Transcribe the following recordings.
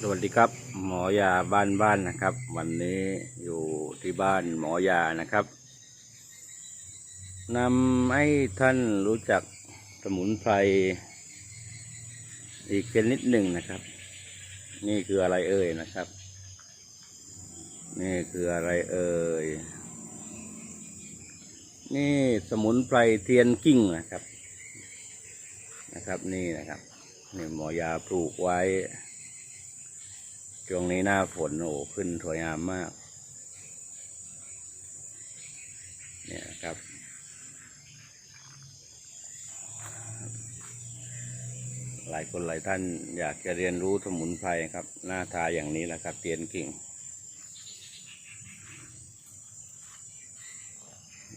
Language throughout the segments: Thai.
สวัสดีครับ หมอยาบ้านบ้านนะครับ วันนี้อยู่ที่บ้านหมอยานะครับนำให้ท่านรู้จักสมุนไพรอีกชนิดหนึ่งนะครับ นี่คืออะไรเอ่ยนะครับ นี่คืออะไรเอ่ยนี่สมุนไพรเทียนกิ้งนะครับ นะครับนี่นะครับนี่หมอยาปลูกไว้ ช่วงนี้หน้าฝนโอ้ขึ้นสวยงามมาก เนี่ยครับ หลายคนหลายท่านอยากจะเรียนรู้สมุนไพรครับ หน้าทาอย่างนี้แหละครับ เตียนกิ่ง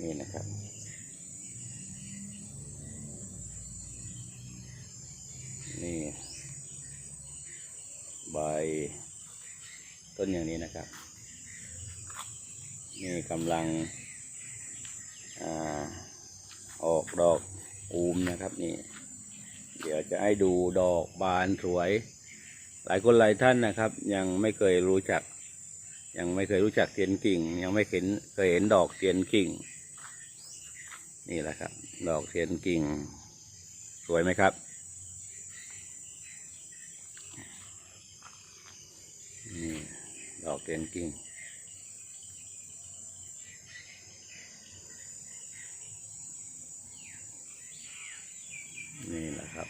นี่นะครับนี่ ใบต้ นอย่างนี้นะครับ นี่กำลังอออกดอกอูมนะครับนี่ เดี๋ยวจะให้ดูดอกบานสวย หลายคนหลายท่านนะครับ ยังไม่เคยรู้จัก ยังไม่เคยรู้จักเทียนกิ่ง ยังไม่เห็นเคยเห็นดอกเทียนกิ่ง นี่แหละครับ ดอกเทียนกิ่ง สวยไหมครับ ดอกเทียนกิ่งนี่แหละครับ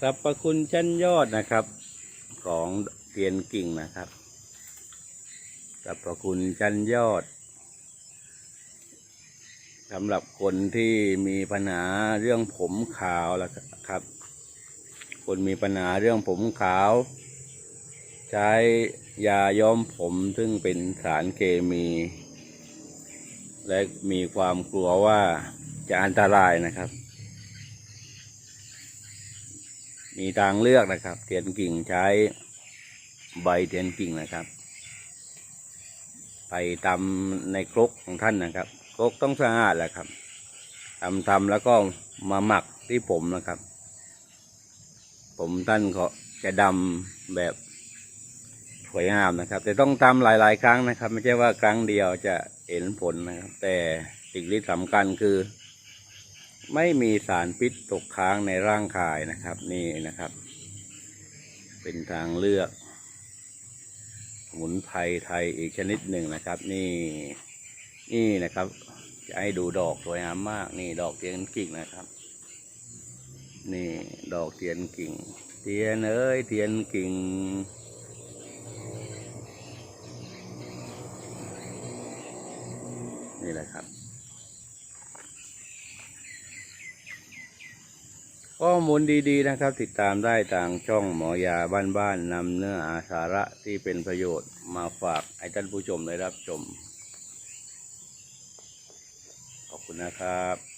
สรรพคุณชั้นยอดนะครับ ของเทียนกิ่งนะครับ สรรพคุณชั้นยอดสำหรับคนที่มีปัญหาเรื่องผมขาวแล้วครับ คนมีปัญหาเรื่องผมขาว ใช้ยาย้อมผมซึ่งเป็นสารเคมี และมีความกลัวว่าจะอันตรายนะครับ มีทางเลือกนะครับ เทียนกิ่งใช้ใบเทียนกิ่งนะครับ ไปตำในครกของท่านนะครับครกต้องสะอาดแหละครับทำทำแล้วก็มาหมักที่ผมนะครับ ผมท่านก็จะดำแบบสวยงามนะครับ แต่ต้องทำหลาย ๆ ครั้งนะครับ ไม่ใช่ว่าครั้งเดียวจะเห็นผลนะครับ แต่สิ่งที่สำคัญคือ ไม่มีสารพิษตกค้างในร่างกายนะครับ นี่นะครับ เป็นทางเลือก มุนไพรไทยอีกชนิดหนึ่งนะครับ นี่นี่นะครับ จะให้ดูดอกสวยงามมาก นี่ดอกเทียนกิ่งนะครับ นี่ดอกเทียนกิ่ง เทียนเอ้ยเทียนกิ่งนี่แหละครับ ข้อมูลดีๆนะครับ ติดตามได้ทางช่องหมอยาบ้านๆนำเนื้ออาสาระที่เป็นประโยชน์มาฝากให้ท่านผู้ชมได้รับชม ขอบคุณนะครับ